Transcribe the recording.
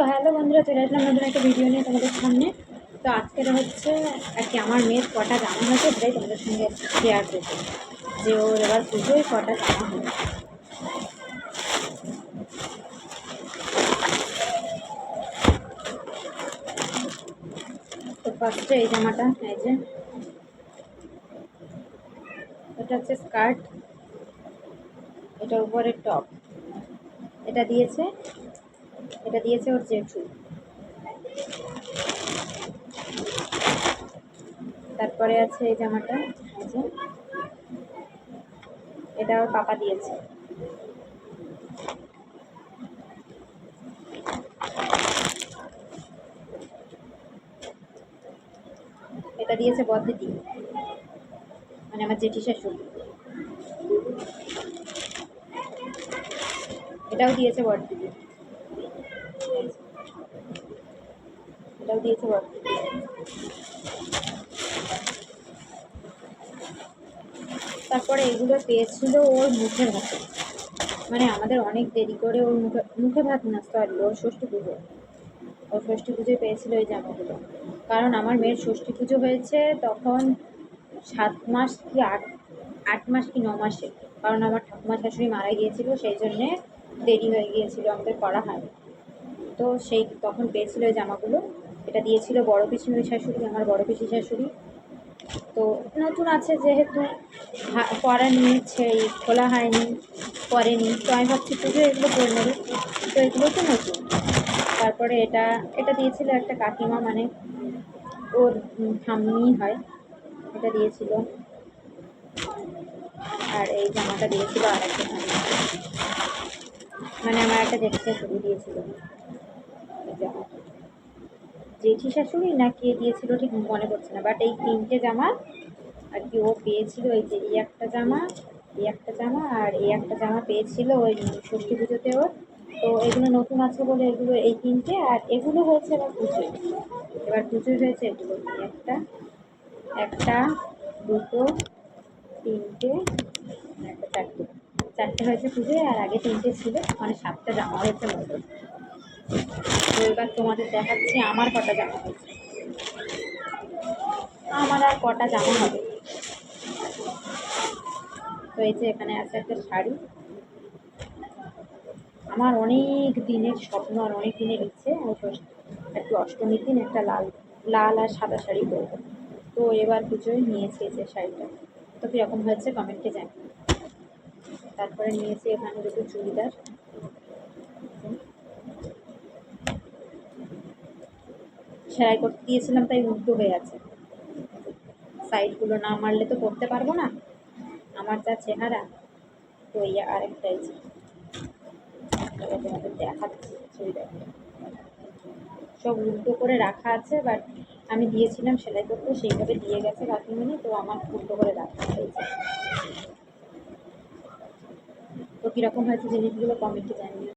তো হ্যালো বন্ধুরা, চলে আসলাম নতুন একটা ভিডিও নিয়ে তোমাদের সামনে। তো আজকের হচ্ছে আর কি, আমার মেয়ের কটা জামা হয়েছে সেটাই তোমাদের সঙ্গে শেয়ার করব। যে ওর এবার পুজোয় কটা জামা হয়েছে। তো ফার্স্টে এই জামাটা, এই যে। এটা হচ্ছে স্কার্ট এটা উপরে টপ এটা দিয়েছে এটা দিয়েছে ওর জেঠু। তারপরে আছে এই জামাটা এটা ওর পাপা দিয়েছে। এটা দিয়েছে বদ্দিদি মানে আমার জেঠি শাশুড়ি। এটাও দিয়েছে বড়দিদি এটাও দিয়েছে তারপরে এগুলো পেয়েছিল ওর মুখের ভাতে। মানে আমাদের অনেক দেরি করে ওর মুখে মুখে ভাত না সরি ওর ষষ্ঠী পুজো। ওর ষষ্ঠী পুজোয় পেয়েছিল এই জামাগুলো। কারণ আমার মেয়ের ষষ্ঠী পুজো হয়েছে তখন সাত মাস কি আট আট মাস কি ন মাসে। কারণ আমার ঠাকুমা শাশুড়ি মারা গিয়েছিল, সেই জন্যে দেরি হয়ে গিয়েছিল, আমাদের করা হয় তো সেই তখন পেয়েছিল ওই জামাগুলো। এটা দিয়েছিল বড় পিসি শাশুড়ি, আমার বড় পিসি শাশুড়ি। তো নতুন আছে যেহেতু পরা নিয়েছে এই খোলা হয়নি পরেনি তো আমি ভাবছি পুজো এগুলো পরে নেবে। তো এগুলো তো নতুন। তারপরে এটা এটা দিয়েছিল একটা কাকিমা মানে ওর ঠাম্মি হয়। এটা দিয়েছিল। আর এই জামাটা দিয়েছিল আর একটা মানে আমার একটা জেঠি শাশুড়ি দিয়েছিল। জামাটা। জেঠি শাশুড়ি না কে দিয়েছিল ঠিক মনে পড়ছে না বাট এই তিনটে জামা আর কি ও পেয়েছিল, এই যে এই একটা জামা, এই একটা জামা আর এই একটা জামা পেয়েছিল ওই ষষ্ঠী পুজোতে ওর। তো এগুলো নতুন আছে বলে এগুলো এই তিনটে আর এগুলো হয়েছে এবার পুজোয়। এবার পুজোয় হয়েছে এগুলো। একটা একটা, দুটো, তিনটে, একটা চারটে। চারটে হয়েছে পুজোয় আর আগে তিনটে ছিল মানে সাতটা জামা হয়েছে মতো তো এবার তোমাদের দেখাচ্ছি, আমার কটা জামা হয়েছে। আমার আর কটা জামা হবে। তো এই যে এখানে আছে একটা শাড়ি। আমার অনেক দিনের স্বপ্ন আর অনেক দিনের ইচ্ছে, আমি একটু অষ্টমীর দিন একটা লাল লাল আর সাদা শাড়ি পরবো। তো এবার পুজোয় নিয়েছি যে শাড়িটা। তো কীরকম হয়েছে কমেন্টে জানি তারপরে নিয়েছি এখানে দুটো চুড়িদার। সেলাই করতে দিয়েছিলাম তাই উল্টো হয়ে আছে। সাইডগুলো না মারলে তো করতে পারব না। আমার যা চেহারা তো এই আরেকটাই সব উল্টো করে রাখা আছে বাট আমি দিয়েছিলাম সেলাই করতে, সেইভাবে দিয়ে গেছে কাকিমণি তো আমার উল্টো করে রাখা হয়েছে। তো কীরকম হয়েছে জিনিসগুলো কমেন্টে জানিয়ে